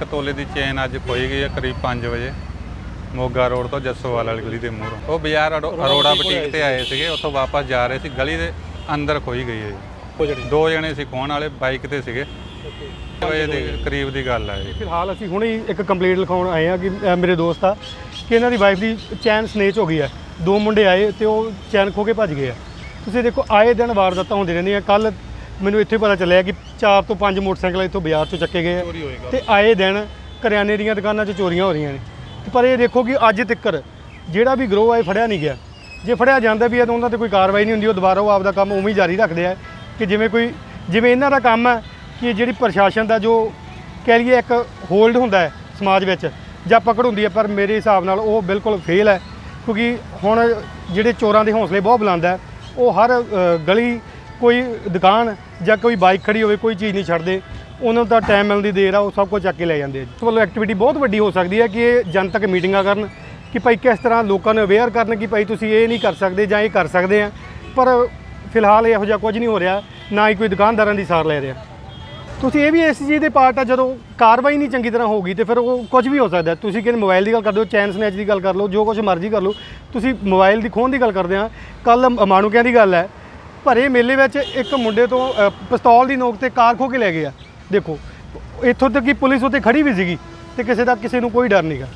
ਇੱਕ ਤੋਲੇ ਦੀ ਚੇਨ ਅੱਜ ਖੋਈ ਗਈ ਹੈ ਕਰੀਬ 5 ਵਜੇ। ਮੋਗਾ ਰੋਡ ਤੋਂ ਜੱਸੋਵਾਲ ਵਾਲੀ ਗਲੀ ਦੇ ਮੂਹਰੋਂ। ਉਹ ਬਾਜ਼ਾਰ ਅਰੋ- ਅਰੋੜਾ ਬੁਟੀਕ ਤੇ ਆਏ ਸੀਗੇ ਉੱਥੋਂ ਵਾਪਸ ਜਾ ਰਹੇ ਸੀ। ਗਲੀ ਦੇ ਅੰਦਰ ਖੋਈ ਗਈ ਹੈ। ਜੀ। ਦੋ ਜਣੇ ਸੀ ਖੋਹਣ ਵਾਲੇ ਬਾਈਕ ਤੇ ਸੀਗੇ। ਵਜੇ ਦੇ ਕਰੀਬ ਦੀ ਗੱਲ ਹੈ ਜੀ ਫਿਲਹਾਲ ਅਸੀਂ ਹੁਣੇ ਹੀ ਇੱਕ ਕੰਪਲੇਂਟ ਲਿਖਾਉਣ ਆਏ ਆ ਕਿ ਅ, ਮੇਰੇ ਦੋਸਤ ਆ ਕਿ ਇਹਨਾਂ ਦੀ ਵਾਈਫ ਦੀ ਚੈਨ ਸਨੇਚ ਹੋ ਗਈ ਹੈ। ਦੋ ਮੁੰਡੇ ਆਏ ਤੇ ਉਹ ਚੈਨ ਖੋ ਕੇ ਭੱਜ ਗਏ ਆ। ਤੁਸੀਂ ਦੇਖੋ ਆਏ ਦਿਨ ਵਾਰਦਾਤਾਂ ਹੁੰਦੀਆਂ ਰਹਿੰਦੀਆਂ। ਕੱਲ ਮੈਨੂੰ ਇੱਥੇ ਪਤਾ ਚੱਲਿਆ ਕਿ 4 ਤੋਂ 5 ਮੋਟਰਸਾਈਕਲ ਇੱਥੋਂ ਬਾਜ਼ਾਰ ਚੋਂ ਚੱਕੇ ਗਏ ਆ। ਤੇ ਆਏ ਦਿਨ ਕਰਿਆਨੇ ਦੀਆਂ ਦੁਕਾਨਾਂ 'ਚ ਚੋਰੀਆਂ ਹੋ ਰਹੀਆਂ ਨੇ। ਤੇ ਪਰ ਇਹ ਦੇਖੋ ਕਿ ਅੱਜ ਤੱਕਰ ਜਿਹੜਾ ਵੀ ਗਰੋਹ ਆਏ ਫੜਿਆ ਨਹੀਂ ਗਿਆ। ਜੇ ਫੜਿਆ ਜਾਂਦਾ ਵੀ ਹੈ ਤਾਂ ਉਹਨਾਂ ਤੇ ਕੋਈ ਕਾਰਵਾਈ ਨਹੀਂ ਹੁੰਦੀ ਉਹ ਦੁਬਾਰਾ ਉਹ ਆਪਦਾ ਕੰਮ ਉਵੇਂ ਹੀ ਜਾਰੀ ਰੱਖਦੇ ਆ ਕਿ ਜਿਵੇਂ ਕੋਈ ਜਿਵੇਂ ਇਹਨਾਂ ਦਾ ਕੰਮ ਹੈ ਕਿ ਜਿਹੜੀ ਪ੍ਰਸ਼ਾਸਨ ਦਾ ਜੋ ਕਹਿ ਲਈਏ ਇੱਕ ਹੋਲਡ ਹੁੰਦਾ ਹੈ ਸਮਾਜ ਵਿੱਚ ਜਾਂ ਪਕੜ ਹੁੰਦੀ ਹੈ ਪਰ ਮੇਰੇ ਹਿਸਾਬ ਨਾਲ ਉਹ ਬਿਲਕੁਲ ਫੇਲ ਹੈ। ਕਿਉਂਕਿ ਹੁਣ ਜਿਹੜੇ ਚੋਰਾਂ ਦੇ ਹੌਸਲੇ ਬਹੁਤ ਬੁਲੰਦ ਹੈ ਉਹ ਹਰ ਅ, ਗਲੀ ਕੋਈ ਦੁਕਾਨ ਜਾਂ ਕੋਈ ਬਾਈਕ ਖੜੀ ਹੋਵੇ, ਕੋਈ ਚੀਜ਼ ਨਹੀਂ ਛੱਡਦੇ। ਉਹਨਾਂ ਨੂੰ ਤਾਂ ਟਾਈਮ ਮਿਲਣ ਦੀ ਦੇਰ ਆ, ਉਹ ਸਭ ਕੁਝ ਚੱਕ ਕੇ ਲੈ ਜਾਂਦੇ ਆ ਇਸ ਵੱਲੋਂ ਐਕਟੀਵਿਟੀ ਬਹੁਤ ਵੱਡੀ ਹੋ ਸਕਦੀ ਹੈ ਕਿ ਇਹ ਜਨਤਕ ਮੀਟਿੰਗਾਂ ਕਰਨ, ਕਿ ਭਾਈ ਕਿਸ ਤਰ੍ਹਾਂ ਲੋਕਾਂ ਨੂੰ ਅਵੇਅਰ ਕਰਨ ਕਿ ਭਾਈ ਤੁਸੀਂ ਇਹ ਨਹੀਂ ਕਰ ਸਕਦੇ ਜਾਂ ਇਹ ਕਰ ਸਕਦੇ ਆ। ਪਰ ਫਿਲਹਾਲ ਇਹੋ ਜਿਹਾ ਕੁਝ ਨਹੀਂ ਹੋ ਰਿਹਾ, ਨਾ ਹੀ ਕੋਈ ਦੁਕਾਨਦਾਰਾਂ ਦੀ ਸਾਰ ਲੈ ਰਿਹਾ। ਤੁਸੀਂ ਇਹ ਵੀ ਇਸ ਚੀਜ਼ ਦੇ ਪਾਰਟ ਆ, ਜਦੋਂ ਕਾਰਵਾਈ ਨਹੀਂ ਚੰਗੀ ਤਰ੍ਹਾਂ ਹੋਊਗੀ ਤੇ ਫਿਰ ਉਹ ਕੁਝ ਵੀ ਹੋ ਸਕਦਾ ਤੁਸੀਂ ਕਿਨ ਮੋਬਾਈਲ ਦੀ ਗੱਲ ਕਰਦੇ ਹੋ ਚੈਨ ਸਨੈਚ ਦੀ ਗੱਲ ਕਰ ਲਓ, ਜੋ ਕੁਝ ਮਰਜ਼ੀ ਕਰ ਲਓ। ਤੁਸੀਂ ਮੋਬਾਈਲ ਦੀ ਖੋਹਣ ਦੀ ਗੱਲ ਕਰਦੇ ਆ ਕੱਲ ਮਾਣੂਕਿਆਂ ਦੀ ਗੱਲ ਹੈ ਭਰੇ ਮੇਲੇ ਵਿੱਚ ਇੱਕ ਮੁੰਡੇ ਤੋਂ ਅ, ਪਿਸਤੌਲ ਦੀ ਨੋਕ ਤੇ ਕਾਰ ਖੋ ਕੇ ਲੈ ਗਏ ਆ। ਦੇਖੋ ਇੱਥੋਂ ਤੱਕ ਕਿ ਪੁਲਿਸ ਉੱਤੇ ਖੜੀ ਵੀ ਸੀਗੀ ਤੇ ਕਿਸੇ ਦਾ ਕਿਸੇ ਨੂੰ ਕੋਈ ਡਰ ਨਹੀਂਗਾ